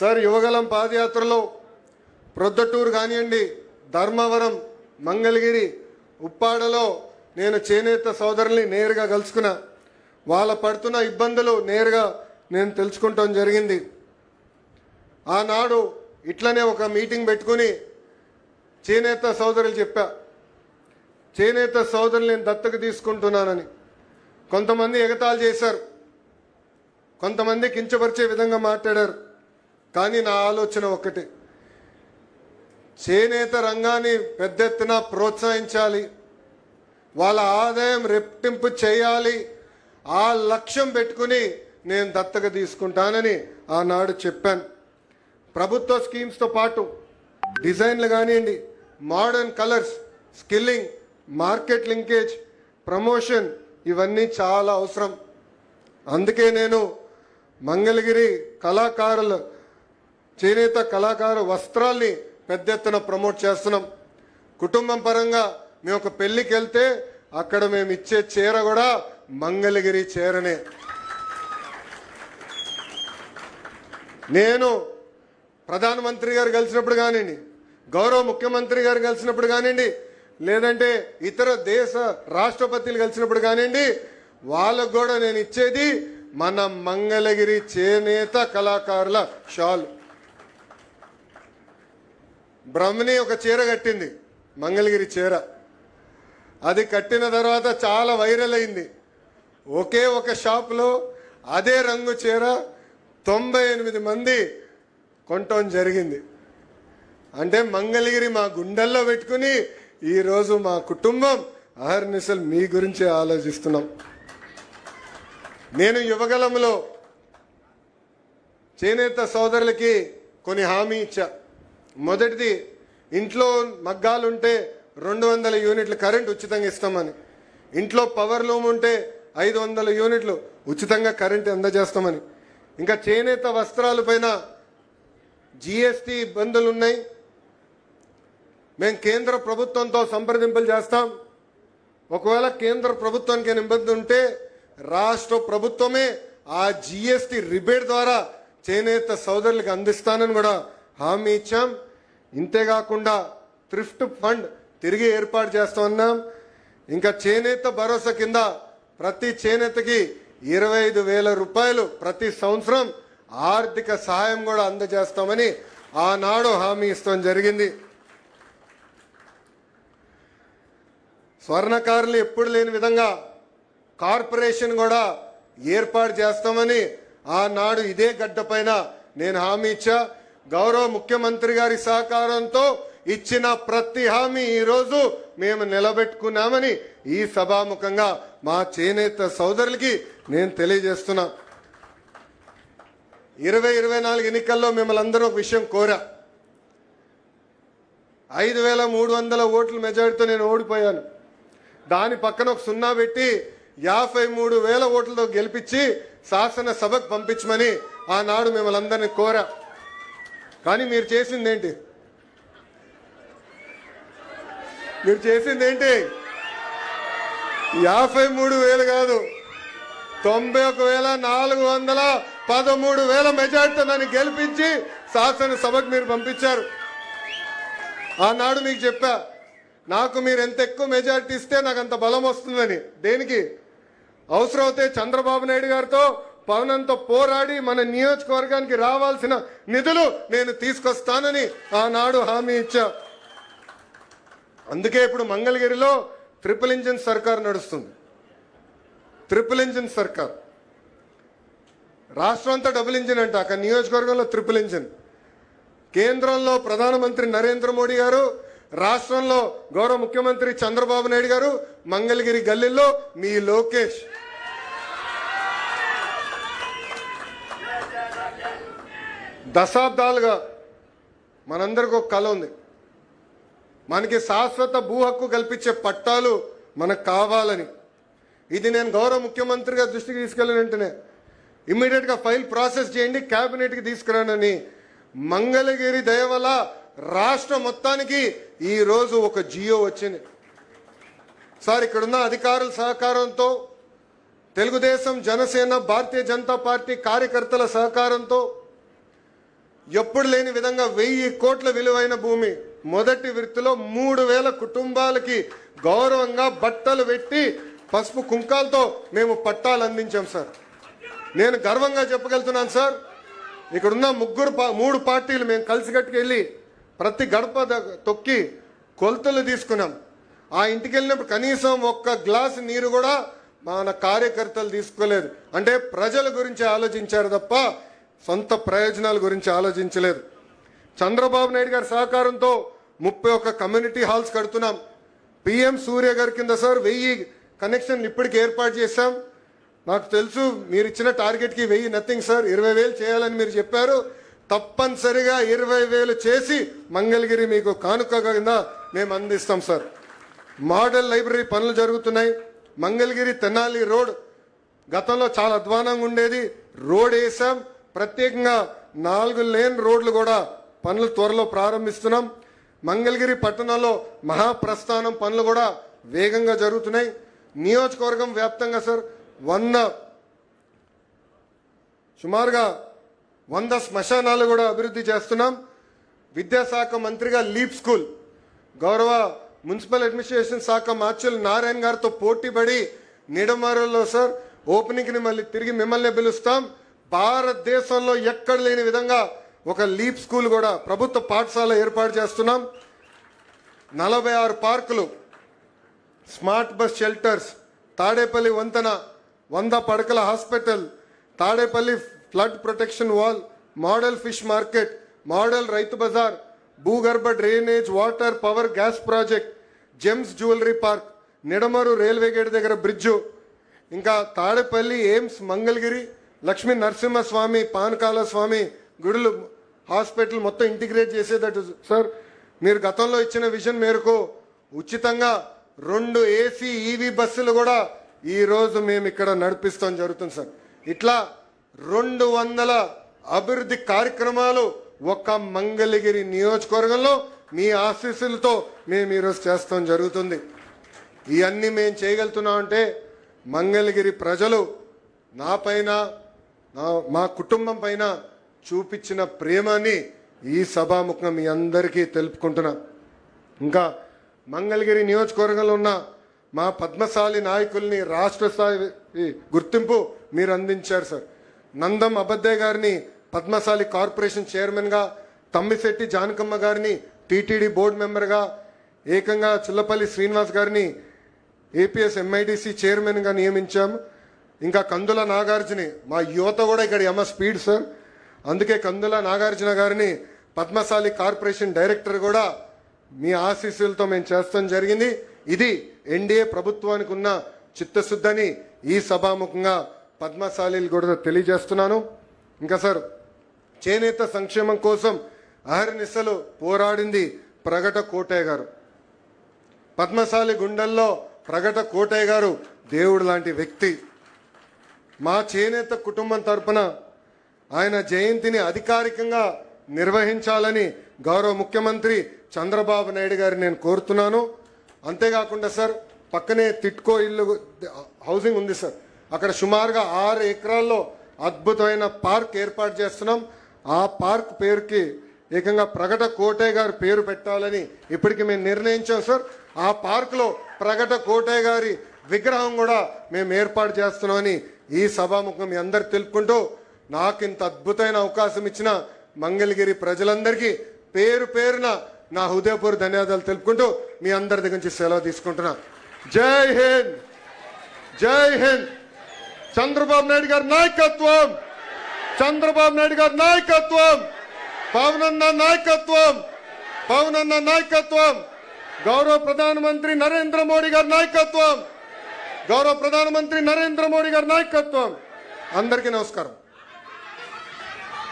Sir Yuvagalam పాదయాత్రలో ప్రొద్దటూరు కానివ్వండి ధర్మవరం మంగళగిరి ఉప్పాడలో నేను చేనేత సోదరుల్ని నేరుగా కలుసుకున్నా వాళ్ళ పడుతున్న ఇబ్బందులు నేరుగా నేను తెలుసుకుంటాం జరిగింది. ఆనాడు ఇట్లనే ఒక మీటింగ్ పెట్టుకుని చేనేత సోదరులు చెప్పా చేనేత సోదరులు నేను దత్తకు తీసుకుంటున్నానని. కొంతమంది ఎగతాలు చేశారు కొంతమంది కించపరిచే విధంగా మాట్లాడారు. కానీ నా ఆలోచన ఒకటి. చేనేత రంగాన్ని పెద్ద ఎత్తున ప్రోత్సహించాలి. వాళ్ళ ఆదాయం రెట్టింపు చేయాలి. ఆ లక్ష్యం పెట్టుకుని నేను దత్తక తీసుకుంటానని ఆనాడు చెప్పాను. ప్రభుత్వ స్కీమ్స్తో పాటు డిజైన్లు కానివ్వండి modern colours skilling market linkage promotion ఇవన్నీ చాలా అవసరం. అందుకే నేను మంగళగిరి కళాకారులు చేనేత కళాకార వస్త్రాల్ని పెద్ద ఎత్తున ప్రమోట్ చేస్తున్నాం. కుటుంబం పరంగా మేము ఒక పెళ్ళికి వెళ్తే అక్కడ మేము ఇచ్చే చీర కూడా మంగళగిరి చీరనే. నేను ప్రధానమంత్రి గారు కలిసినప్పుడు కానివ్వండి గౌరవ ముఖ్యమంత్రి గారు కలిసినప్పుడు కానివ్వండి లేదంటే ఇతర దేశ రాష్ట్రపతిలు కలిసినప్పుడు కానివ్వండి వాళ్ళకు కూడా నేను ఇచ్చేది మన మంగళగిరి చేనేత కళాకారుల షాల్. బ్రహ్మని ఒక చీర కట్టింది మంగళగిరి చీర. అది కట్టిన తర్వాత చాలా వైరల్ అయింది. ఒకే ఒక షాప్లో అదే రంగు చీర తొంభై ఎనిమిది మంది కొనటం జరిగింది. అంటే మంగళగిరి మా గుండెల్లో పెట్టుకుని ఈరోజు మా కుటుంబం అహర్నిశలు మీ గురించే ఆలోచిస్తున్నాం. నేను యువగలంలో చేనేత సోదరులకి కొన్ని హామీ ఇచ్చా. మొదటిది ఇంట్లో మగ్గాలుంటే రెండు వందల యూనిట్లు కరెంట్ ఉచితంగా ఇస్తామని. ఇంట్లో పవర్ లూమ్ ఉంటే ఐదు వందల యూనిట్లు ఉచితంగా కరెంట్ అందజేస్తామని. ఇంకా చేనేత వస్త్రాల పైన జిఎస్టి ఇబ్బందులు ఉన్నాయి మేము కేంద్ర ప్రభుత్వంతో సంప్రదింపులు చేస్తాం. ఒకవేళ కేంద్ర ప్రభుత్వానికి ఇబ్బంది ఉంటే రాష్ట్ర ప్రభుత్వమే ఆ జిఎస్టి రిబేట్ ద్వారా చేనేత సోదరులకు అందిస్తానని కూడా హామీ ఇచ్చాం. ఇంతేకాకుండా థ్రిఫ్ట్ ఫండ్ తిరిగి ఏర్పాటు చేస్తామన్నాం ఇంకా చేనేత భరోసా కింద ప్రతి చేనేతకి ఇరవై ఐదు వేల రూపాయలు ప్రతి సంవత్సరం ఆర్థిక సహాయం కూడా అందజేస్తామని ఆనాడు హామీ ఇస్తాం జరిగింది. స్వర్ణకారులు ఎప్పుడు లేని విధంగా కార్పొరేషన్ కూడా ఏర్పాటు చేస్తామని ఆనాడు ఇదే గడ్డ నేను హామీ ఇచ్చా. గౌరవ ముఖ్యమంత్రి గారి సహకారంతో ఇచ్చిన ప్రతి హామీ ఈరోజు మేము నిలబెట్టుకున్నామని ఈ సభాముఖంగా మా చేనేత సోదరులకి నేను తెలియజేస్తున్నా. ఇరవై ఇరవై నాలుగు ఎన్నికల్లో మిమ్మల్ని అందరూ ఒక విషయం కోరా. ఐదు వేల మూడు వందల ఓట్ల మెజారిటీతో నేను ఓడిపోయాను. దాని పక్కన ఒక సున్నా పెట్టి యాభై మూడు వేల ఓట్లతో గెలిపించి శాసనసభకు పంపించమని ఆనాడు మిమ్మల్ని అందరినీ కోరా. కానీ మీరు చేసింది ఏంటి మీరు చేసింది ఏంటి యాభై మూడు వేలు కాదు. తొంభై ఒక వేల నాలుగు వందల పదమూడు వేల మెజార్టీతో నన్ను గెలిపించి శాసనసభకు మీరు పంపించారు. ఆనాడు మీకు చెప్పా నాకు మీరు ఎంత ఎక్కువ మెజార్టీ ఇస్తే నాకు అంత బలం వస్తుందని. దేనికి? అవసరమైతే చంద్రబాబు నాయుడు గారితో పవనంతో పోరాడి మన నియోజకవర్గానికి రావాల్సిన నిధులు నేను తీసుకొస్తానని ఆనాడు హామీ ఇచ్చా. అందుకే ఇప్పుడు మంగళగిరిలో ట్రిపుల్ ఇంజిన్ సర్కార్ నడుస్తుంది. ట్రిపుల్ ఇంజిన్ సర్కార్. రాష్ట్రం అంతా డబుల్ ఇంజిన్ అంట అక్కడ నియోజకవర్గంలో ట్రిపుల్ ఇంజిన్. కేంద్రంలో ప్రధానమంత్రి నరేంద్ర మోడీ గారు రాష్ట్రంలో గౌరవ ముఖ్యమంత్రి చంద్రబాబు నాయుడు గారు మంగళగిరి గల్లీలో మీ లోకేష్. దశాబ్దాలుగా మనందరికి ఒక కళ ఉంది. మనకి శాశ్వత భూ హక్కు కల్పించే పట్టాలు మనకు కావాలని. ఇది నేను గౌరవ ముఖ్యమంత్రిగా దృష్టికి తీసుకెళ్ళిన వెంటనే ఇమ్మీడియట్గా ఫైల్ ప్రాసెస్ చేయండి క్యాబినెట్కి తీసుకురానని మంగళగిరి దయ వల్ల రాష్ట్ర మొత్తానికి ఈ రోజు ఒక జియో వచ్చింది. సార్ ఇక్కడున్న అధికారుల సహకారంతో తెలుగుదేశం జనసేన భారతీయ జనతా పార్టీ కార్యకర్తల సహకారంతో ఎప్పుడు లేని విధంగా వెయ్యి కోట్ల విలువైన భూమి మొదటి వృత్తిలో మూడు వేల కుటుంబాలకి గౌరవంగా బట్టలు పెట్టి పసుపు కుంకాలతో మేము పట్టాలు అందించాం సార్. నేను గర్వంగా చెప్పగలుగుతున్నాను సార్. ఇక్కడున్న ముగ్గురు పా- మూడు పార్టీలు మేము కలిసికట్టుకు వెళ్ళి ప్రతి గడప తొక్కి కొలతలు తీసుకున్నాం. ఆ ఇంటికి వెళ్ళినప్పుడు కనీసం ఒక్క గ్లాస్ నీరు కూడా మన కార్యకర్తలు తీసుకోలేదు. అంటే ప్రజల గురించి ఆలోచించారు తప్ప సొంత ప్రయోజనాల గురించి ఆలోచించలేదు. చంద్రబాబు నాయుడు గారి సహకారంతో ముప్పై ఒక్క కమ్యూనిటీ హాల్స్ కడుతున్నాం. పిఎం సూర్య గారి కింద సార్ వెయ్యి కనెక్షన్లు ఇప్పటికి ఏర్పాటు చేశాం. నాకు తెలుసు మీరు ఇచ్చిన టార్గెట్కి వెయ్యి నథింగ్ సార్ ఇరవై వేలు చేయాలని మీరు చెప్పారు. తప్పనిసరిగా ఇరవై వేలు చేసి మంగళగిరి మీకు కానుక కింద మేము అందిస్తాం సార్. మోడల్ లైబ్రరీ పనులు జరుగుతున్నాయి. మంగళగిరి తెనాలి రోడ్ గతంలో చాలా అధ్వానంగా ఉండేది. రోడ్ వేసాం. ప్రత్యేకంగా నాలుగు లేన్ రోడ్లు కూడా పనులు త్వరలో ప్రారంభిస్తున్నాం. మంగళగిరి పట్టణంలో మహాప్రస్థానం పనులు కూడా వేగంగా జరుగుతున్నాయి. నియోజకవర్గం వ్యాప్తంగా సార్ వంద సుమారుగా వంద శ్మశానాలు కూడా అభివృద్ధి చేస్తున్నాం. విద్యాశాఖ మంత్రిగా లీప్ స్కూల్ గౌరవ మున్సిపల్ అడ్మినిస్ట్రేషన్ శాఖ మార్చులు నారాయణ గారితో పోటీపడి నిడమరలో సార్ ఓపెనింగ్ని మళ్ళీ తిరిగి మిమ్మల్ని పిలుస్తాం. భారతదేశంలో ఎక్కడ లేని విధంగా ఒక లీప్ స్కూల్ కూడా ప్రభుత్వ పాఠశాల ఏర్పాటు చేస్తున్నాం. నలభై ఆరు పార్కులు స్మార్ట్ బస్ షెల్టర్స్ తాడేపల్లి వంతెన వంద పడకల hospital Tadepalli flood protection wall model fish market model రైతు బజార్ భూగర్భ drainage water power gas project gems jewellery park Nidamarru railway gate దగ్గర బ్రిడ్జు ఇంకా తాడేపల్లి ఎయిమ్స్ మంగళగిరి లక్ష్మీ నరసింహస్వామి పానకాల స్వామి గుడులు హాస్పిటల్ మొత్తం ఇంటిగ్రేట్ చేసేటట్టు. సార్ మీరు గతంలో ఇచ్చిన విజన్ మేరకు ఉచితంగా రెండు ఏసీ ఈవీ బస్సులు కూడా ఈరోజు మేము ఇక్కడ నడిపిస్తాం జరుగుతుంది సార్. ఇట్లా రెండు వందల అభివృద్ధి కార్యక్రమాలు ఒక మంగళగిరి నియోజకవర్గంలో మీ ఆశీస్సులతో మేము ఈరోజు చేస్తాం జరుగుతుంది. ఇవన్నీ మేము చేయగలుగుతున్నాం అంటే మంగళగిరి ప్రజలు నా పైన మా కుటుంబం పైన చూపించిన ప్రేమని ఈ సభాముఖం మీ అందరికీ తెలుపుకుంటున్నా. ఇంకా మంగళగిరి నియోజకవర్గంలో ఉన్న మా పద్మశాలి నాయకుల్ని రాష్ట్ర స్థాయి గుర్తింపు మీరు అందించారు సార్. నందం అబద్దే గారిని పద్మశాలి కార్పొరేషన్ చైర్మన్గా తమ్మిశెట్టి జానకమ్మ గారిని టీటీడీ బోర్డు మెంబర్గా ఏకంగా చిల్లపల్లి శ్రీనివాస్ గారిని ఏపీఎస్ ఎంఐడిసి చైర్మన్గా నియమించాము. ఇంకా కందుల నాగార్జుని మా యువత కూడా ఇక్కడ ఎమ స్పీడ్ సార్. అందుకే కందుల నాగార్జున గారిని పద్మశాలి కార్పొరేషన్ డైరెక్టర్ కూడా మీ ఆశీస్సులతో మేము చేస్తాం జరిగింది. ఇది ఎన్డీఏ ప్రభుత్వానికి ఉన్న చిత్తశుద్ధని ఈ సభాముఖంగా పద్మశాలీలు కూడా తెలియజేస్తున్నాను. ఇంకా సార్ చేనేత సంక్షేమం కోసం అహర్నిశలు పోరాడింది ప్రగట కోటయ్య గారు. పద్మశాలి గుండెల్లో ప్రగట కోటయ్య గారు దేవుడు లాంటి వ్యక్తి. మా చేనేత కుటుంబం తరపున ఆయన జయంతిని అధికారికంగా నిర్వహించాలని గౌరవ ముఖ్యమంత్రి చంద్రబాబు నాయుడు గారిని నేను కోరుతున్నాను. అంతేకాకుండా సార్ పక్కనే తిట్కో ఇల్లు హౌసింగ్ ఉంది సార్. అక్కడ సుమారుగా ఆరు ఎకరాల్లో అద్భుతమైన పార్క్ ఏర్పాటు చేస్తున్నాం. ఆ పార్క్ పేరుకి ఏకంగా ప్రగట కోటయ్య గారి పేరు పెట్టాలని ఇప్పటికి మేము నిర్ణయించాం సార్. ఆ పార్కులో ప్రగట కోటయ్య గారి విగ్రహం కూడా మేము ఏర్పాటు చేస్తున్నామని ఈ సభాముఖం మీ అందరు తెలుపుకుంటూ నాకు ఇంత అద్భుతమైన అవకాశం ఇచ్చిన మంగళగిరి ప్రజలందరికీ పేరు పేరున నా హృదయపూర్వ ధన్యవాదాలు తెలుపుకుంటూ మీ అందరి దగ్గర నుంచి సెలవు తీసుకుంటున్నా. జై హింద్! జై హింద్! చంద్రబాబు నాయుడు గారి నాయకత్వం! చంద్రబాబు నాయుడు గారి నాయకత్వం! పవనన్న నాయకత్వం! పవనన్న నాయకత్వం! గౌరవ ప్రధానమంత్రి నరేంద్ర మోడీ గారి నాయకత్వం! గౌరవ ప్రధానమంత్రి నరేంద్ర మోడీ గారి నాయకత్వం. అందరికీ నమస్కారం.